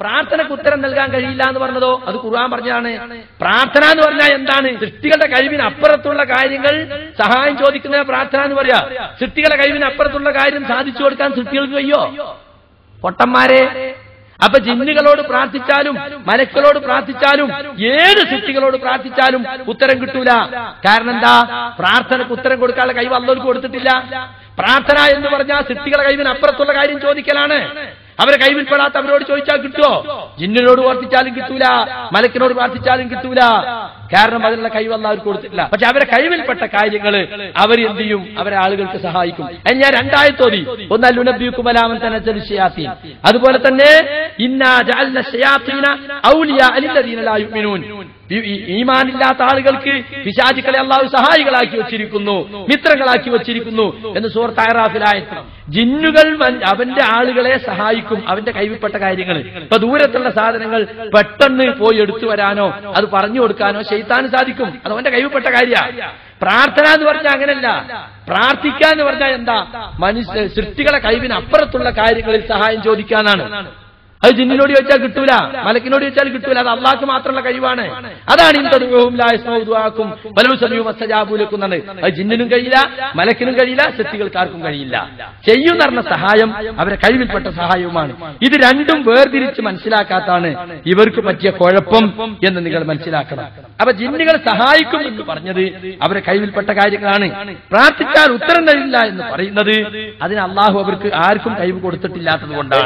പ്രാർത്ഥനയ്ക്ക് ഉത്തരം നൽകാൻ കഴിയില്ല എന്ന് പറഞ്ഞതോ? അത് ഖുർആൻ പറഞ്ഞതാണ്. പ്രാർത്ഥന എന്ന് പറഞ്ഞാൽ എന്താണ്? സൃഷ്ടികളുടെ കഴിവിന് അപ്പുറത്തുള്ള കാര്യങ്ങൾ സഹായം ചോദിക്കുന്ന പ്രാർത്ഥന എന്ന് പറയാ. സൃഷ്ടികളുടെ കഴിവിന് അപ്പുറത്തുള്ള കാര്യം സാധിച്ചു കൊടുക്കാൻ സൃഷ്ടികൾക്ക് കഴിയോ? പൊട്ടന്മാരെ. അപ്പൊ ജിന്നുകളോട് പ്രാർത്ഥിച്ചാലും മലക്കളോട് പ്രാർത്ഥിച്ചാലും ഏത് സൃഷ്ടികളോട് പ്രാർത്ഥിച്ചാലും ഉത്തരം കിട്ടൂല. കാരണം എന്താ? പ്രാർത്ഥനക്ക് ഉത്തരം കൊടുക്കാനുള്ള കഴിവ് അള്ളവർക്ക് കൊടുത്തിട്ടില്ല. പ്രാർത്ഥന എന്ന് പറഞ്ഞാൽ സൃഷ്ടികളെ കഴിവിന് അപ്പുറത്തുള്ള കാര്യം ചോദിക്കലാണ്. അവരെ കൈവിൽപ്പെടാത്ത അവരോട് ചോദിച്ചാൽ കിട്ടുമോ ജിന്നിനോട് പ്രാർത്ഥിച്ചാലും കിട്ടൂല മലക്കിനോട് പ്രാർത്ഥിച്ചാലും കിട്ടൂല. കാരണം അതിനുള്ള കഴിവ് അവർക്ക് കൊടുത്തിട്ടില്ല. പക്ഷെ അവരെ കഴിവിൽപ്പെട്ട കാര്യങ്ങൾ അവർ എന്ത് ചെയ്യും? അവരെ ആളുകൾക്ക് സഹായിക്കും. അത് ഞാൻ രണ്ടായത്തോതി ഒന്നല്ലുനബിക്കുമലാമൻ തന്നെ ചെലുശയാത്തീൻ അതുപോലെ തന്നെ ഇന്നാ ഔലിയാ ഈമാനില്ലാത്ത ആളുകൾക്ക് പിശാചുക്കളെ അള്ളാഹു സഹായികളാക്കി വെച്ചിരിക്കുന്നു മിത്രങ്ങളാക്കി വെച്ചിരിക്കുന്നു എന്ന് സൂറത്ത് അയറാഫിലായത് ജിന്നുകൾ അവന്റെ ആളുകളെ സഹായിക്കും അവന്റെ കൈവിപ്പെട്ട കാര്യങ്ങൾ. ഇപ്പൊ ദൂരത്തുള്ള സാധനങ്ങൾ പെട്ടെന്ന് പോയി എടുത്തു വരാനോ അത് പറഞ്ഞു കൊടുക്കാനോ ചെയ്താൻ സാധിക്കും. അത് അവന്റെ കൈവിപ്പെട്ട കാര്യമാണ് പ്രാർത്ഥന എന്ന് പറഞ്ഞാൽ അങ്ങനല്ല. പ്രാർത്ഥിക്കുക എന്ന് പറഞ്ഞാൽ എന്താ? മനുഷ്യ സൃഷ്ടികളെ കഴിവിനപ്പുറത്തുള്ള കാര്യങ്ങളിൽ സഹായം ചോദിക്കാനാണ്. അത് ജിന്നിനോട് ചോദിച്ചാൽ കിട്ടൂല മലക്കിനോട് ചോദിച്ചാൽ കിട്ടൂല അത് അള്ളാഹ്ക്ക് മാത്രമുള്ള കഴിവാണ്. അതാണ് ഇന്ത്യക്കും ബലൂസമിയും അസജാബൂലക്കുന്നാണ് അത് ജിന്നിനും കഴിയില്ല മലക്കിനും കഴിയില്ല ശക്തികൾക്കാർക്കും കഴിയില്ല. ചെയ്യുന്ന പറഞ്ഞ സഹായം അവരെ കഴിവിൽപ്പെട്ട സഹായവുമാണ്. ഇത് രണ്ടും വേർതിരിച്ച് മനസ്സിലാക്കാത്താണ് ഇവർക്ക് പറ്റിയ കുഴപ്പം എന്ന് നിങ്ങൾ മനസ്സിലാക്കണം. അപ്പൊ ജിന്നുകൾ സഹായിക്കും എന്ന് പറഞ്ഞത് അവരെ കഴിവിൽപ്പെട്ട കാര്യങ്ങളാണ്. പ്രാർത്ഥിച്ചാൽ ഉത്തരം തരില്ല എന്ന് പറയുന്നത് അതിന് അള്ളാഹു അവർക്ക് ആർക്കും കഴിവ് കൊടുത്തിട്ടില്ലാത്തത് കൊണ്ടാണ്.